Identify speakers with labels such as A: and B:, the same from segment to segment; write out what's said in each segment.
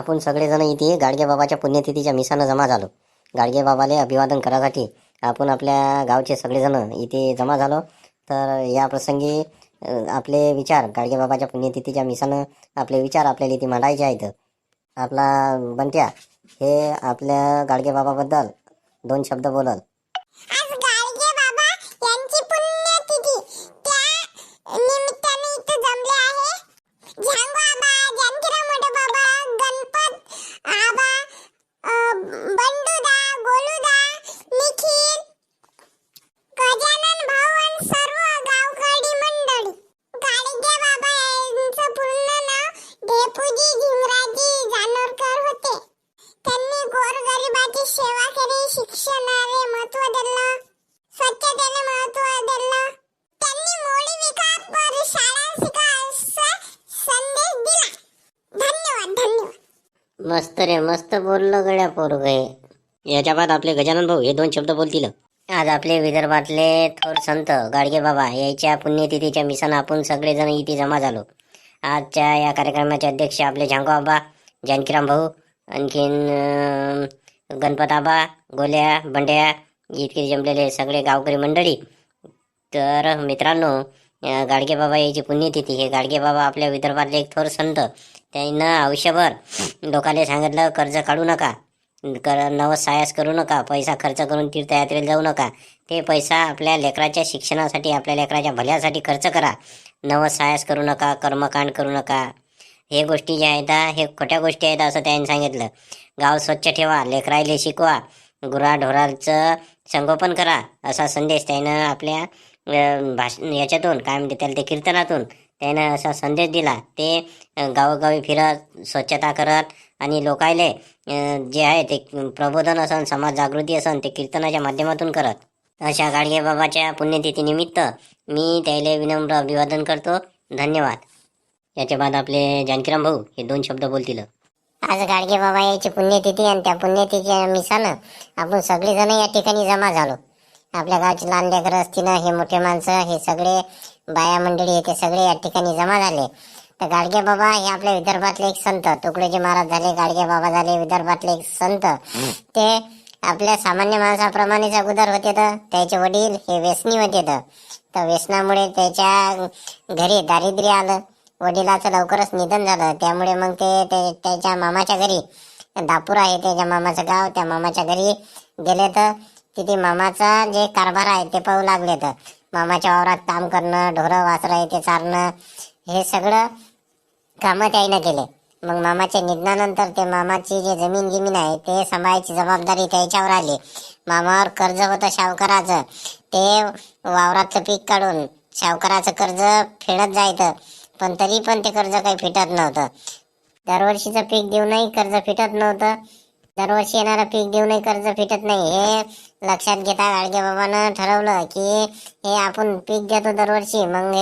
A: आपण सगळेजण इथे गाडगे बाबाच्या पुण्यतिथीच्या मिसानं जमा झालो. गाडगे बाबाले अभिवादन करासाठी आपण आपल्या गावचे सगळेजण इथे जमा झालो. तर या प्रसंगी आपले विचार गाडगे बाबाच्या पुण्यतिथीच्या मिसानं आपले विचार आपल्याला इथे मांडायचे आहेत. आपला बंट्या हे आपल्या गाडगे बाबाबद्दल दोन शब्द बोलल. मस्त रे मस्त बोललं गड्या पोरग. हे याच्या बाद आपले गजानन भाऊ हे दोन शब्द बोलतील. आज आपले विदर्भातले थोर संत गाडगे बाबा याच्या पुण्यतिथीच्या मिशन आपण सगळेजण इथे जमा झालो. आजच्या या कार्यक्रमाचे अध्यक्ष आपले झांगो आबा जानकीराम भाऊ आणखीन अं, गणपत आबा गोल्या बंड्या इतके जमलेले सगळे गावकरी मंडळी. तर मित्रांनो गाडगे बाबा याची पुण्यतिथी हे गाडगे बाबा आपल्या विदर्भातले एक थोर संत. त्यानं आयुष्यभर लोकांना सांगितलं कर्ज काढू नका. कर नव सायास करू नका. पैसा खर्च करून तीर्थयात्रेला जाऊ नका. ते पैसा आपल्या लेकराच्या शिक्षणासाठी आपल्या लेकराच्या भल्यासाठी खर्च करा. नव सायास करू नका कर्मकांड करू नका. हे गोष्टी ज्या आहेत हे खोट्या गोष्टी आहेत असं त्यांनी सांगितलं. गाव स्वच्छ ठेवा लेकरायले शिकवा. गुराढोराचं संगोपन करा. असा संदेश त्यानं आपल्या भाष याच्यातून काय म्हणते त्याला ते कीर्तनातून त्यानं असा संदेश दिला. ते गावोगावी फिरत स्वच्छता करत आणि लोकायले जे आहे ते प्रबोधन असन समाज जागृती असन ते कीर्तनाच्या माध्यमातून करत. अशा गाडगे बाबाच्या पुण्यतिथीनिमित्त मी त्याला विनम्र अभिवादन करतो. धन्यवाद. याच्या बाद आपले जानकीराम भाऊ हे दोन शब्द बोलतील.
B: आज गाडगे बाबा याची पुण्यतिथी आणि त्या पुण्यतिथीच्या मिसानं आपण सगळेजण या ठिकाणी जमा झालो. आपल्या गावची लहान लेकरं असतील हे मोठे माणसं हे सगळे बाया मंडळी ते सगळे या ठिकाणी जमा झाले. तर गाडगे बाबा हे आपल्या विदर्भातले एक संत. तुकडेजी महाराज झाले गाडगे बाबा झाले विदर्भातले एक संत. ते आपल्या सामान्य माणसाप्रमाणेच अगोदर होते तर त्याचे वडील हे व्यसनी होते तर व्यसनामुळे त्याच्या घरी दारिद्र्य आलं. वडिलाचं लवकरच निधन झालं. त्यामुळे मग ते ते- त्याच्या मामाच्या घरी दापूर आहे त्याच्या मामाचं गाव. त्या मामाच्या घरी गेले तर तिथे मामाचा जे कारभार आहे ते पाहू लागले तर. मामाच्या वावरात काम करणं ढोरं वासरं येते ते चारणं हे सगळं कामं त्याईनं केले. मग मामाच्या निधनानंतर ते मामाची जे जमीन गिमीन आहे ते सांभाळायची जबाबदारी त्याच्यावर आली. मामावर कर्ज होतं सावकाराचं ते वावरातलं पीक काढून सावकाराचं कर्ज फेडत जायचं. पण तरी पण ते कर्ज काही फिटत नव्हतं. दरवर्षीचं पीक देऊनही कर्ज फिटत नव्हतं. दरवर्षी येणारं पीक देऊनही कर्ज फिटत नाही. हे लक्षात घेता गाडगे बाबानं ठरवलं की हे आपण पीक देतो दरवर्षी. मग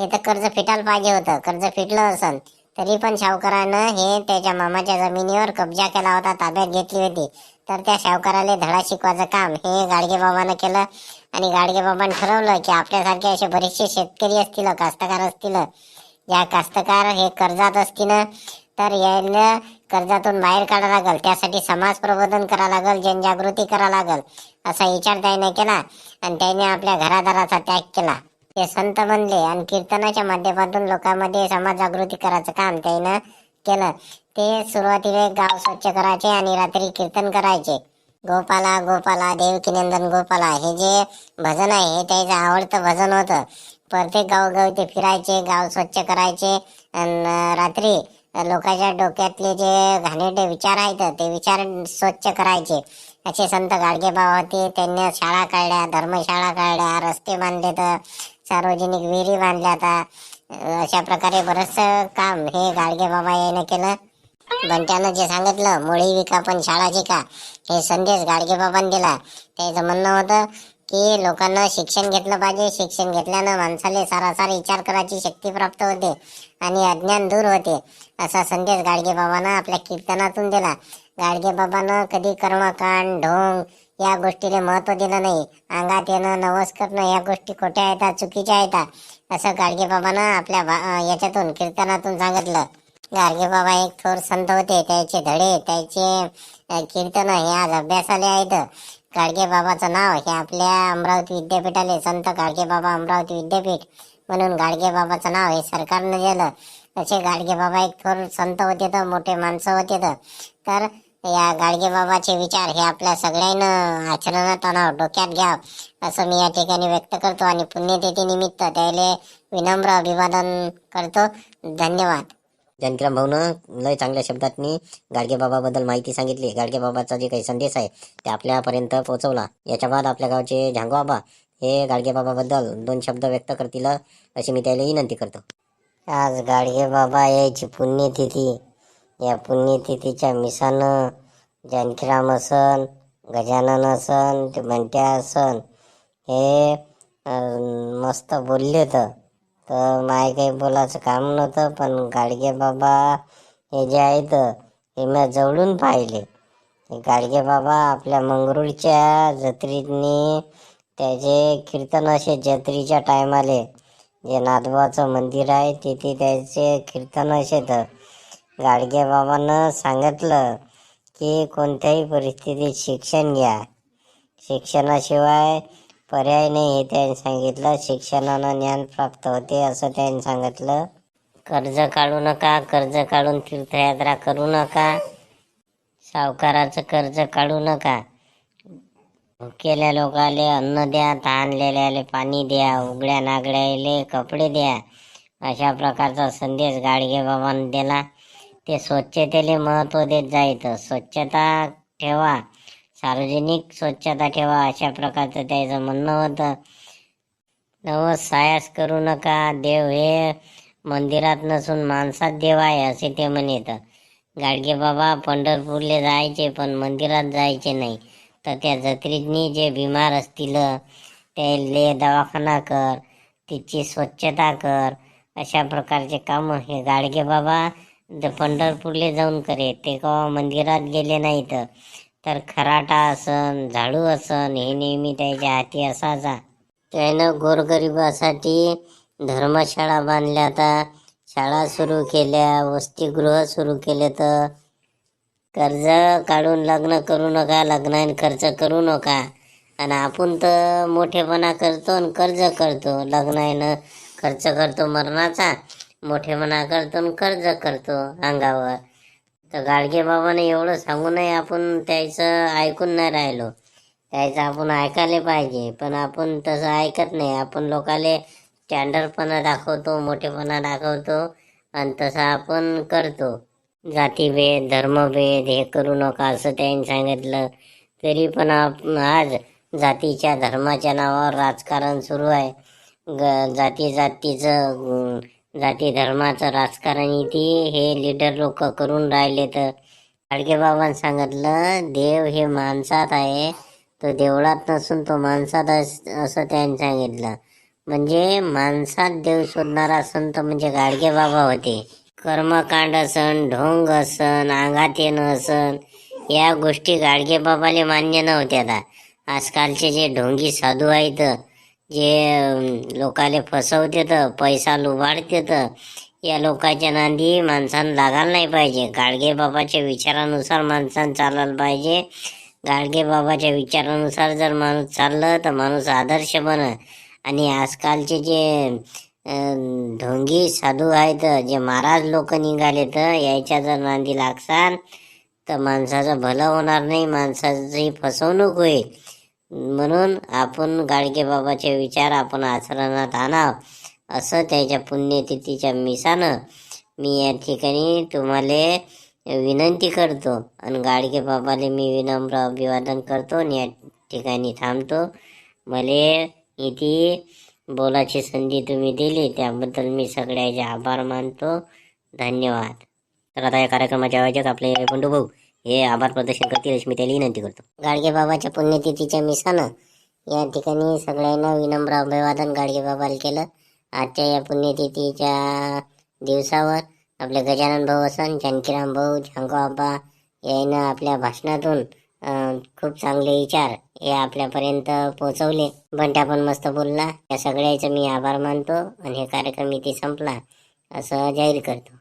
B: हे तर कर्ज फिटायला पाहिजे होतं. कर्ज फिटलं असन तरी पण सावकारानं हे त्याच्या मामाच्या जमिनीवर कब्जा केला होता ताब्यात घेतली होती. तर त्या सावकाराला धडा शिकवायचं काम हे गाडगे बाबानं केलं. आणि गाडगे बाबानं ठरवलं की आपल्यासारखे असे बरेचसे शेतकरी असतील कास्तकार असतील. या कास्तकार हे कर्जात असतील. तर यायला कर्जातून बाहेर काढा लागल त्यासाठी समाज प्रबोधन करा लागल जनजागृती करा लागल असा विचार त्याने केला आणि त्याने आपल्या घरादाराचा त्याग केला. ते संत बनले आणि कीर्तनाच्या माध्यमातून लोकांमध्ये समाज जागृती करायचं काम त्यानं केलं. ते सुरुवातीला गाव स्वच्छ करायचे आणि रात्री कीर्तन करायचे. गोपाला गोपाला देवकी नंदन गोपाला हे जे भजन आहे हे त्याचं आवडतं भजन होतं. प्रत्येक गावगावी ते फिरायचे गाव स्वच्छ करायचे. आणि रात्री लोकांच्या डोक्यातले जे घाणेरडे विचार आहेत ते विचार स्वच्छ करायचे. असे संत गाडगेबाबा होते. त्यांनी शाळा काढल्या धर्मशाळा काढल्या रस्ते बांधले तर सार्वजनिक विहिरी बांधल्या आता अशा प्रकारे बरंचसं काम हे गाडगेबाबा यानं केलं. बंट्यानं जे सांगितलं मोळी विका पण शाळा शिका हे संदेश गाडगेबाबांनी दिला. त्याचं म्हणणं होतं की लोकांना शिक्षण घेतलं पाहिजे शिक्षण घेतल्यानं माणसाला सारासार विचार करायची शक्ती प्राप्त होते आणि अज्ञान दूर होते असा संदेश गाडगे बाबानं आपल्या कीर्तनातून दिला. गाडगे बाबानं कधी कर्मकांड ढोंग या गोष्टीला महत्त्व दिलं नाही. अंगात येणं नवस करणं या गोष्टी खोट्या आहेत चुकीच्या आहेत असं गाडगे बाबानं आपल्या याच्यातून कीर्तनातून सांगितलं. गाडगे बाबा एक थोर संत होते त्याचे धडे त्याचे कीर्तन हे आज अभ्यासाले आहेत. गाडगे बाबाचं नाव हे आपल्या अमरावती विद्यापीठाले संत गाडगे बाबा अमरावती विद्यापीठ म्हणून गाडगे बाबाचं नाव हे सरकारनं दिलं. तसे गाडगे बाबा एक थोर संत होते तर मोठे माणसं होते तर. तर या गाडगे बाबाचे विचार हे आपल्या सगळ्यांना आचरणात आणावं डोक्यात घ्यावं असं मी या ठिकाणी व्यक्त करतो आणि पुण्यतिथी निमित्त त्याले विनम्र अभिवादन करतो. धन्यवाद.
A: जानकीराम भाऊनं लय चांगल्या शब्दातनी गाडगे बाबाबद्दल माहिती सांगितली. गाडगे बाबाचा जे काही संदेश आहे ते आपल्यापर्यंत पोहोचवला. याच्या बाद आपल्या गावचे झांगोबाबा हे गाडगे बाबाबद्दल दोन शब्द व्यक्त करतील अशी मी त्याला विनंती करतो. आज गाडगे बाबा यायची पुण्यतिथी. या पुण्यतिथीच्या मिसानं जानकीराम असन गजानन असन ते म्हणत्या असन हे मस्त बोलले तर तर माय काही बोलायचं काम नव्हतं पण गाडगे बाबा हे जे आहेत हे मी जवळून पाहिले. गाडगे बाबा आपल्या मंगरुळच्या जत्रेतनी त्याचे कीर्तन असे जत्रेच्या टायमाले जे नादवाचं मंदिर आहे तिथे त्याचे कीर्तन असे तर गाडगे बाबानं सांगितलं की कोणत्याही परिस्थितीत शिक्षण घ्या. शिक्षणाशिवाय पर्याय नाही हे त्यांनी सांगितलं. शिक्षणानं ज्ञान प्राप्त होते असं त्यांनी सांगितलं. कर्ज काढू नका कर्ज काढून तीर्थयात्रा करू नका. सावकाराचं कर्ज काढू नका. भुकेल्या लोकाले अन्न द्या तहानलेल्याले पाणी द्या उघड्या नागड्याले कपडे द्या. अशा प्रकारचा संदेश गाडगे बाबांनी दिला. ते स्वच्छतेले महत्त्व देत जायचं. स्वच्छता ठेवा. सार्वजनिक स्वच्छता ठेवा अशा प्रकारचं त्याचं म्हणणं होतं. नव सायास करू नका देव हे मंदिरात नसून माणसात देव आहे असे ते म्हणत गाडगे बाबा पंढरपूरले जायचे पण मंदिरात जायचे नाही. तर त्या जत्रीजनी जे बिमार असतील त्याले दवाखाना कर तिची स्वच्छता कर अशा प्रकारचे कामं हे गाडगे बाबा पंढरपूरले जाऊन करे. ते का मंदिरात गेले नाहीत. तर खराटा असन झाडू असन हे नेहमी त्याच्या हाती असायचा. त्यानं गोरगरिबासाठी धर्मशाळा बांधल्या आता. शाळा सुरू केल्या वसतिगृह सुरू केले तर. कर्ज काढून लग्न करू नका लग्नाने खर्च करू नका. आणि आपण तर मोठेपणा करतो आणि कर्ज करतो. लग्नानं खर्च करतो मरणाचा मोठेपणा करतो आणि कर्ज करतो अंगावर. तर गाडगे बाबाने एवढं सांगूनही आपण त्याचं ऐकून नाही राहिलो. त्याचं आपण ऐकायला पाहिजे पण आपण तसं ऐकत नाही. आपण लोकाले स्टँडर्डपणा दाखवतो मोठेपणा दाखवतो आणि तसं आपण करतो. जातीभेद धर्मभेद हे करू नका असं त्यांनी सांगितलं. तरी पण आप आज जातीच्या धर्माच्या नावावर राजकारण सुरू आहे. ग जाती जातीचं जाती धर्माचं राजकारण इथे हे लीडर लोक करून राहिले तर. खाडगे बाबांनी सांगितलं देव हे माणसात आहे तो देवळात नसून तो माणसात अस- असं त्यांनी सांगितलं. म्हणजे माणसात देव शोधणारा संत म्हणजे गाडगे बाबा होते. कर्मकांड असन ढोंग असन अंगात येणं असन या गोष्टी गाडगे बाबाले मान्य नव्हत्या. आता आजकालचे जे ढोंगी साधू आहेत जे लोकाले फसवते तर पैसा लुबाडते तर या लोकांच्या नांदी माणसानं लागायला नाही पाहिजे. गाडगे बाबाच्या विचारानुसार माणसानं चालायला पाहिजे. गाडगे बाबाच्या विचारानुसार जर माणूस चाललं तर माणूस आदर्श बन. आणि आजकालचे जे ढोंगी साधू आहेत जे महाराज लोक निघाले तर यायच्या जर नांदी लागसान तर माणसाचं भलं होणार नाही. माणसाची फसवणूक होईल. म्हणून आपण गाडगे बाबाचे विचार आपण आचरणात आणाव. असं त्याच्या पुण्यतिथीच्या मिसानं मी या ठिकाणी तुम्हाला विनंती करतो आणि गाडगे बाबाले मी विनम्र अभिवादन करतो आणि या ठिकाणी थांबतो. मले इथे बोलाची संधी तुम्ही दिली त्याबद्दल मी सगळ्याचे आभार मानतो. धन्यवाद. तर आता या कार्यक्रमाचे आयोजक आपले बंडू भाऊ. हे आभार प्रदर्शन करतील अशी मी त्याला विनंती करतो. गाडगे बाबाच्या पुण्यतिथीच्या मिसानं या ठिकाणी सगळ्यांना विनम्र अभिवादन गाडगे बाबाला केलं. आजच्या या पुण्यतिथीच्या दिवसावर आपले गजानन भाऊ असन जानकीराम भाऊ झांगो आबा यानं आपल्या भाषणातून खूप चांगले विचार हे आपल्यापर्यंत पोहोचवले. बंटा पण मस्त बोलला. या सगळ्याचं मी आभार मानतो आणि हे कार्यक्रम इथे संपला. असं जाहीर करतो.